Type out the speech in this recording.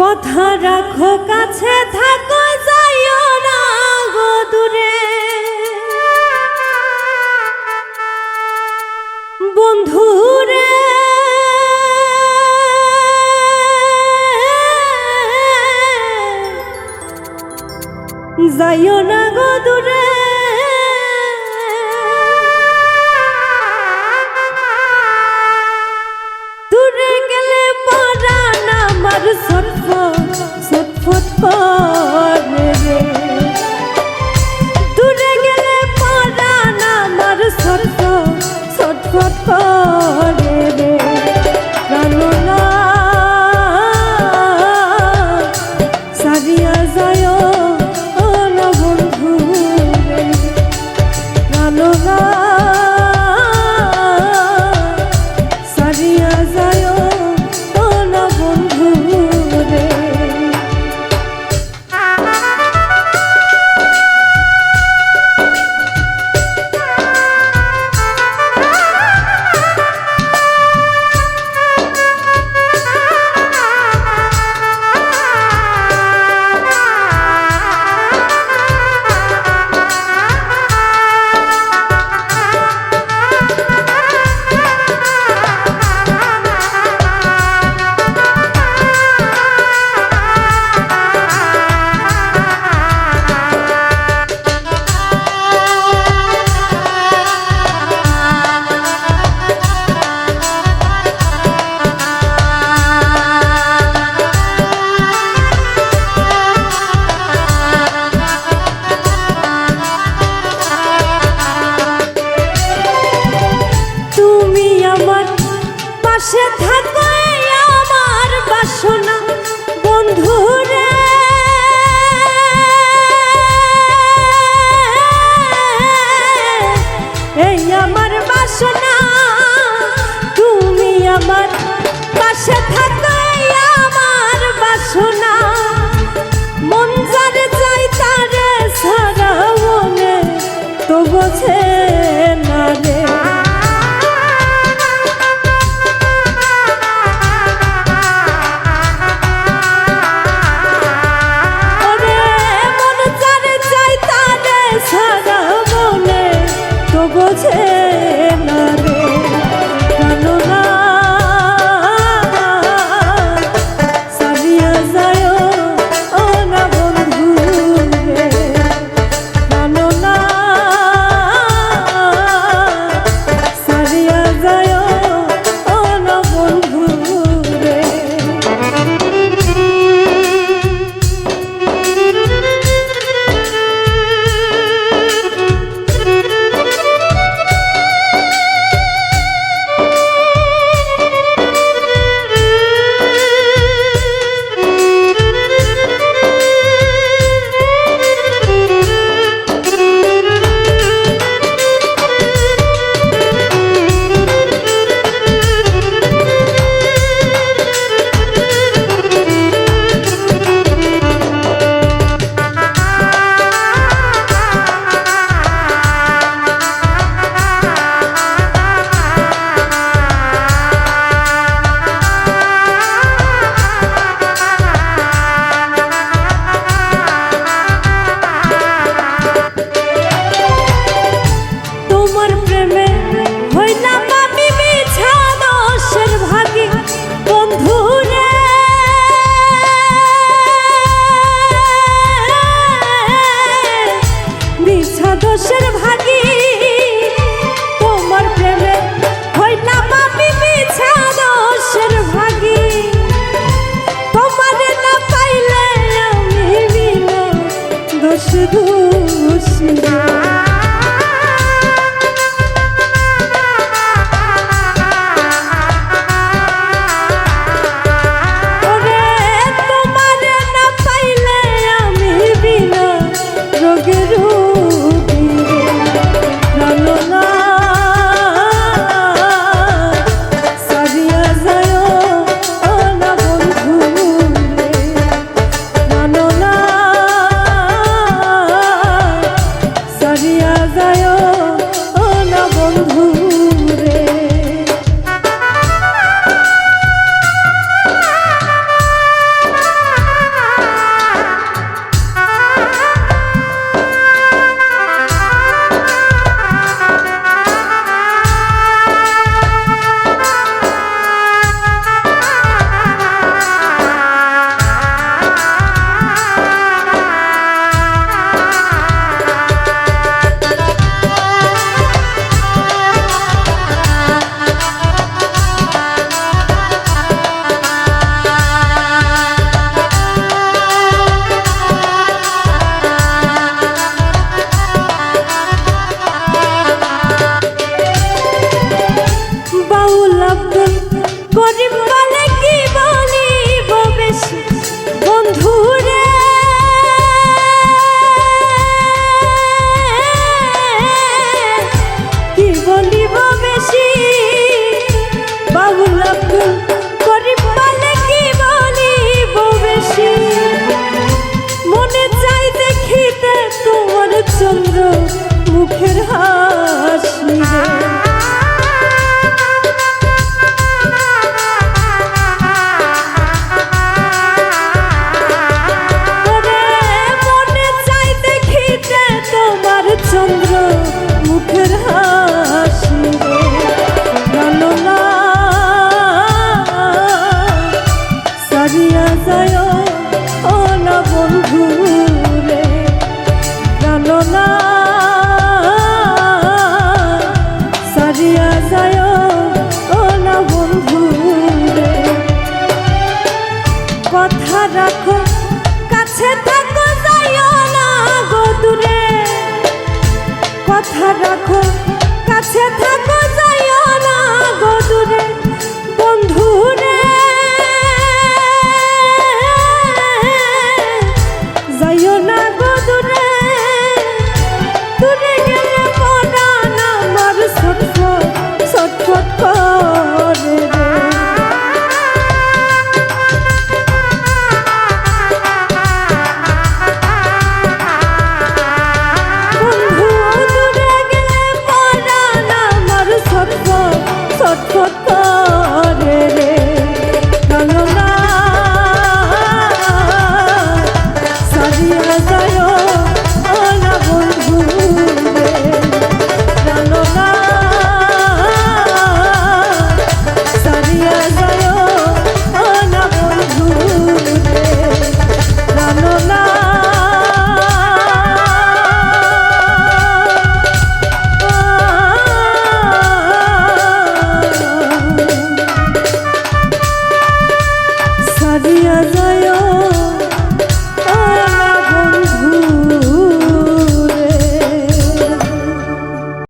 কথা রাখো কাছে থাকো যাইও না গো দূরে। বন্ধুরে যাইও না গো দূরে। দোষের ভাগি তোমার প্রেমে হইলাম মাপি মিছা দোষের ভাগি তোমার না পাইলে আমি বিনা দোষ দোষী Get. রাখো কাছে থাকো যাইও না গো দূরে। বন্ধুরে